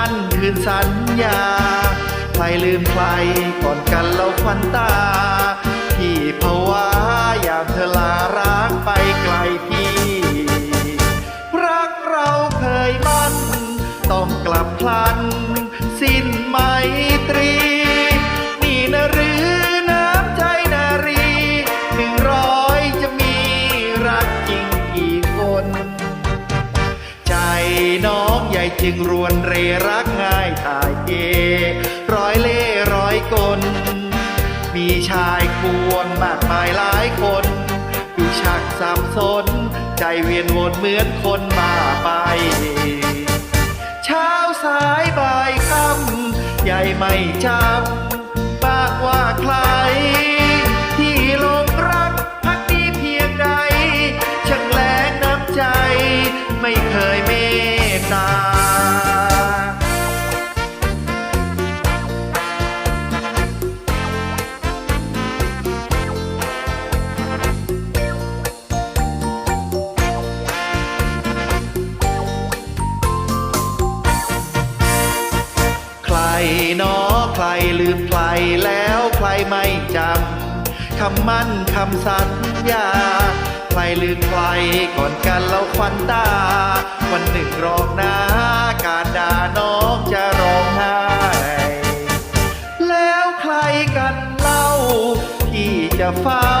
ั่นคืนสัญญาใครลืมใครก่อนกันเราควันตาที่ น้องใหญ่จึงรวนเรรักง่ายถ่ายเกร้อยเล่ร้อยกล มีชายควรมากมายหลายคน ดูชักสับสน ใจเวียนวนเหมือนคนบ้าไป เช้าสายบ่ายค่ำใหญ่ไม่จำ นอใครลืมใครแล้วใครไม่จำคำมั่นคำสัญญา ใครลืมใครก่อนกันแล้วควันตา วันหนึ่งรองหน้าการด่าน้องจะร้องไห้แล้วใครกันเล่าที่จะเฝ้า